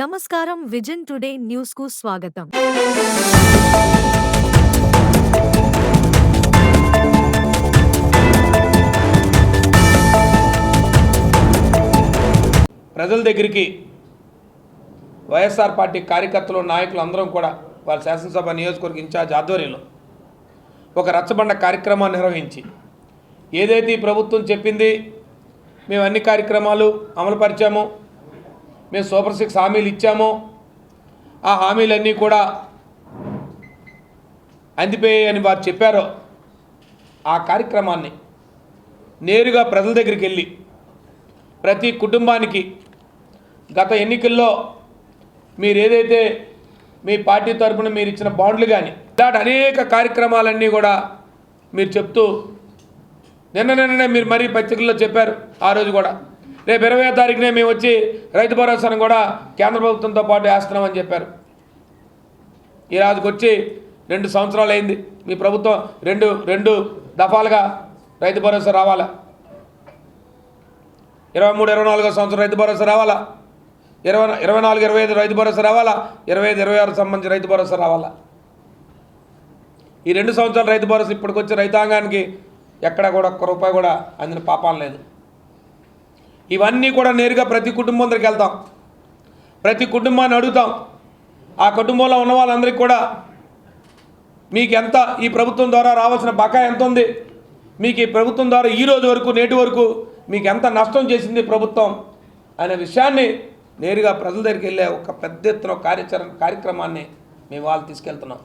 నమస్కారం vision today న్యూస్కు స్వాగతం. ప్రజల దగ్గరికి వైఎస్ఆర్ పార్టీ కార్యకర్తలు నాయకులు అందరం కూడా వారి శాసనసభ నియోజకవర్గ ఇన్ఛార్జ్ ఆధ్వర్యంలో ఒక రచ్చబండ కార్యక్రమాన్ని నిర్వహించి ఏదైతే ఈ ప్రభుత్వం చెప్పింది మేము అన్ని కార్యక్రమాలు అమలుపరిచాము. మేము సూపర్ సిక్స్ హామీలు ఇచ్చామో. ఆ హామీలన్నీ కూడా అందిపోయాయి అని వారు చెప్పారో. ఆ కార్యక్రమాన్ని నేరుగా ప్రజల దగ్గరికి వెళ్ళి ప్రతి కుటుంబానికి గత ఎన్నికల్లో మీరు ఏదైతే మీ పార్టీ తరపున మీరు ఇచ్చిన బాండ్లు కానీ ఇలాంటి అనేక కార్యక్రమాలన్నీ కూడా మీరు చెప్తూ నిన్న నిన్ననే మీరు మరీ పత్రికల్లో చెప్పారు ఆ రోజు కూడా. రేపు ఇరవై తారీఖునే మేము వచ్చి రైతు భరోసాను కూడా కేంద్ర ప్రభుత్వంతో పాటు వేస్తున్నామని చెప్పారు. ఈ రోజుకి వచ్చి రెండు సంవత్సరాలు అయింది. మీ ప్రభుత్వం రెండు రెండు దఫాలుగా రైతు భరోసా రావాలా? ఇరవై మూడు ఇరవై నాలుగో సంవత్సరం రైతు భరోసా రావాలా? ఇరవై ఇరవై నాలుగు ఇరవై ఐదు రైతు భరోసా రావాలా? ఇరవై ఐదు ఇరవై ఆరు సంబంధించి రైతు భరోసా రావాలా? ఈ రెండు సంవత్సరాలు రైతు భరోసా ఇప్పటికొచ్చి రైతాంగానికి ఎక్కడ కూడా ఒక్క రూపాయి కూడా అందిన పాపాలు లేదు. ఇవన్నీ కూడా నేరుగా ప్రతి కుటుంబం దగ్గరికి వెళ్తాం. ప్రతి కుటుంబాన్ని అడుగుతాం. ఆ కుటుంబంలో ఉన్న వాళ్ళందరికీ కూడా మీకు ఎంత ఈ ప్రభుత్వం ద్వారా రావాల్సిన బకాయి ఎంత ఉంది? మీకు ఈ ప్రభుత్వం ద్వారా ఈ రోజు వరకు నేటి వరకు మీకు ఎంత నష్టం చేసింది ప్రభుత్వం? అనే విషయాన్ని నేరుగా ప్రజల దగ్గరికి వెళ్ళే ఒక పెద్ద ఎత్తున కార్యాచరణ కార్యక్రమాన్ని మేము వాళ్ళు తీసుకెళ్తున్నాం.